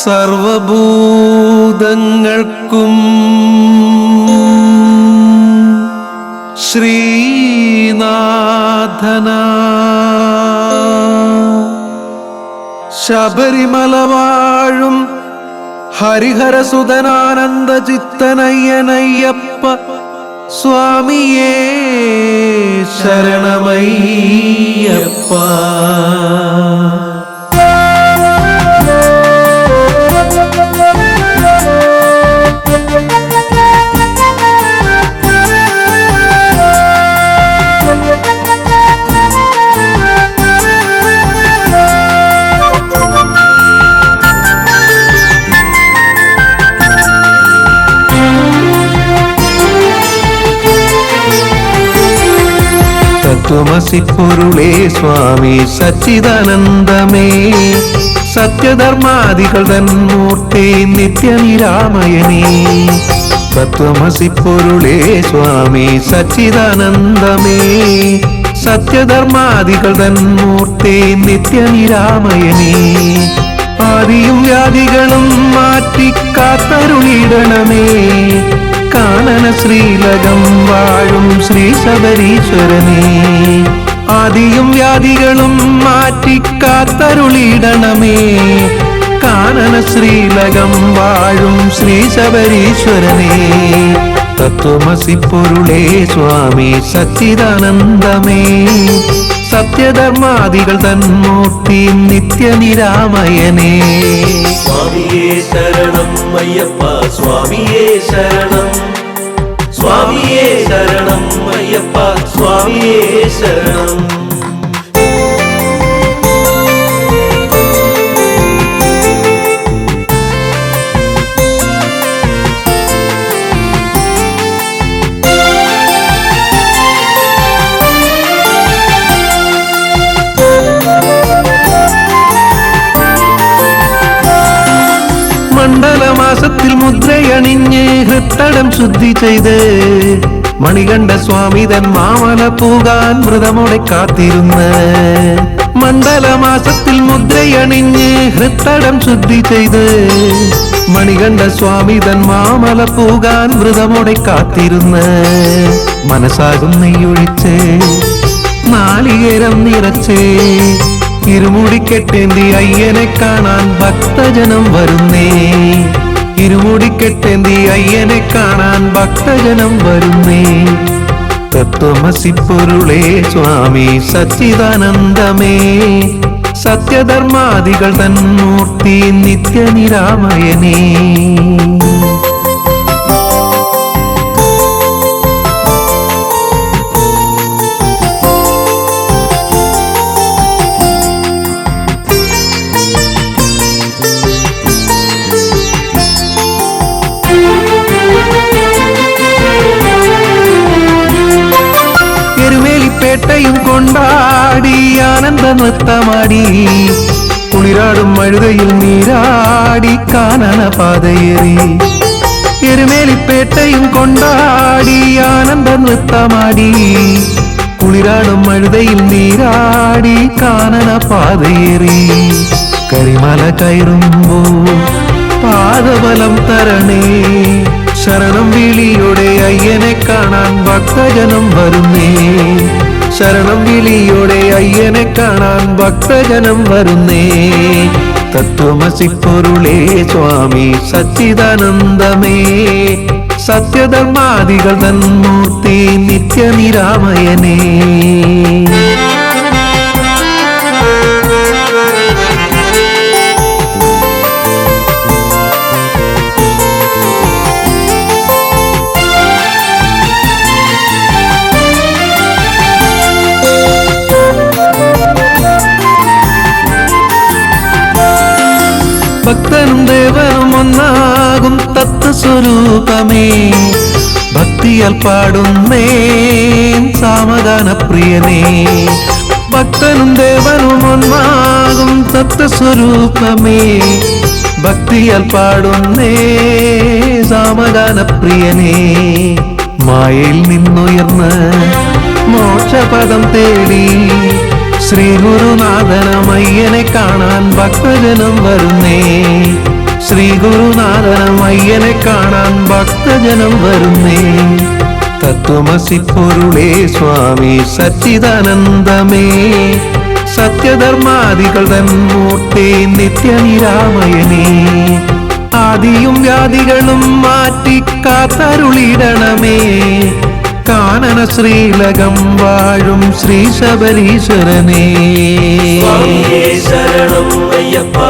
സർവഭൂതങ്ങൾക്കും ശ്രീനാഥന. ശബരിമല വാഴും ഹരിഹരസുതനാനന്ദ ചിത്തനയ്യനയ്യപ്പ സ്വാമിയേ ശരണമയ്യപ്പ തത്വമസി പൊരുളേ സ്വാമി സച്ചിദാനന്ദമേ. സത്യധർമാദികൾ തന്മൂർത്തി നിത്യനിരാമയനേ. തത്വമസി പൊരുളേ സ്വാമി സച്ചിദാനന്ദമേ. സത്യധർമാദികൾ തന്മൂർത്തി നിത്യനിരാമയനേ. ആദിയും വ്യാധികളും മാറ്റി കാത്തരുളിടണമേ. കാനന ശ്രീലകം വാഴും ശ്രീ ശബരീശ്വരനേ. ആദിയും വ്യാധികളും മാറ്റിക്കാത്തരുളിയിടണമേ കാനന ശ്രീലകം വാഴും ശ്രീ ശബരീശ്വരനേ. തത്വമസി പൊരുളേ സ്വാമി സച്ചിദാനന്ദമേ. സത്യധർമാദികൾ തന്മൂർത്തി നിത്യനിരാമയനേ. സ്വാമിയേ ശരണം അയ്യപ്പ സ്വാമിയേ ശരണം. ശരണം അയ്യപ്പ സ്വാമിയേ ശരണം. മണ്ഡലമാസത്തിൽ മുദ്രയണിഞ്ഞ് ഹൃത്തടം ശുദ്ധി ചെയ്ത് മണികണ്ഠ സ്വാമിതൻ മാമല പൂകാൻ വ്രതമോടെ കാത്തിരുന്ന്. മണ്ഡലമാസത്തിൽ മുദ്രയണിഞ്ഞ് ഹൃത്തടം ശുദ്ധി ചെയ്ത്. മണികണ്ഠ സ്വാമിതൻ മാമല പൂകാൻ വ്രതമോടെ കാത്തിരുന്ന്. മനസ്സാകും നെയ്യൊഴിച്ച് നാളികേരം നിറച്ച്. ഇരുമുടിക്കെട്ടേന്തി അയ്യനെ കാണാൻ ഭക്തജനം വരുന്നേ. ഇരുമുടിക്കെട്ടേന്തി അയ്യനെ കാണാൻ ഭക്തജനം വരുന്നേ. തത്വമസിപ്പൊരുളേ സ്വാമി സച്ചിദാനന്ദമേ. സത്യധർമാദികൾ തന്മൂർത്തി നിത്യനിരാമയനേ. നൃത്തമാടി. കുളിരാടും മഴുതയിൽ നീരാടി കാനന പാതയേറി. എരുമേലിപ്പേട്ടയും കൊണ്ടാടി ആനന്ദ നൃത്തമാടി. കുളിരാടും മഴുതയിൽ നീരാടി കാനന പാതയേറി. കരിമല കയറുമ്പോ പാദബലം തരണേ. ശരണം വിളിയുടെ അയ്യനെ കാണാൻ ഭക്തജനം വരുന്നേ. ശരണം വിളിയോടെ അയ്യനെ കാണാൻ ഭക്തജനം വരുന്നേ. തത്വമസി പൊരുളേ സ്വാമി സച്ചിദാനന്ദമേ. സത്യധർമാദികൾ തന്മൂർത്തി നിത്യനിരാമയനേ. സ്വരൂപമേ. ഭക്തിയാൽ പാടുന്നേ സാമധാന പ്രിയനേ. ഭക്തനും ദേവനും ഒന്നാകും തത്വസ്വരൂപമേ ഭക്തിയാൽ പാടുന്നേ സാമധാന പ്രിയനേ. മായയിൽ നിന്നുയർന്ന് മോക്ഷപദം തേടി ശ്രീ ഗുരുനാഥനമയ്യനെ കാണാൻ ഭക്തജനം വരുന്നേ. ശ്രീ ഗുരുനാഥനമയ്യനെ കാണാൻ ഭക്തജനം വരുന്നേ. തത്വമസി പൊരുളേ സ്വാമി സച്ചിദാനന്ദമേ. സത്യധർമാദികൾ തൻ മൂർത്തി നിത്യനിരാമയനേ. ആദിയും വ്യാധികളും മാറ്റി കാത്തരുളിടണമേ. കാനന ശ്രീലകം വാഴും ശ്രീ ശബരീശ്വരനേ ശരണം അയ്യപ്പ.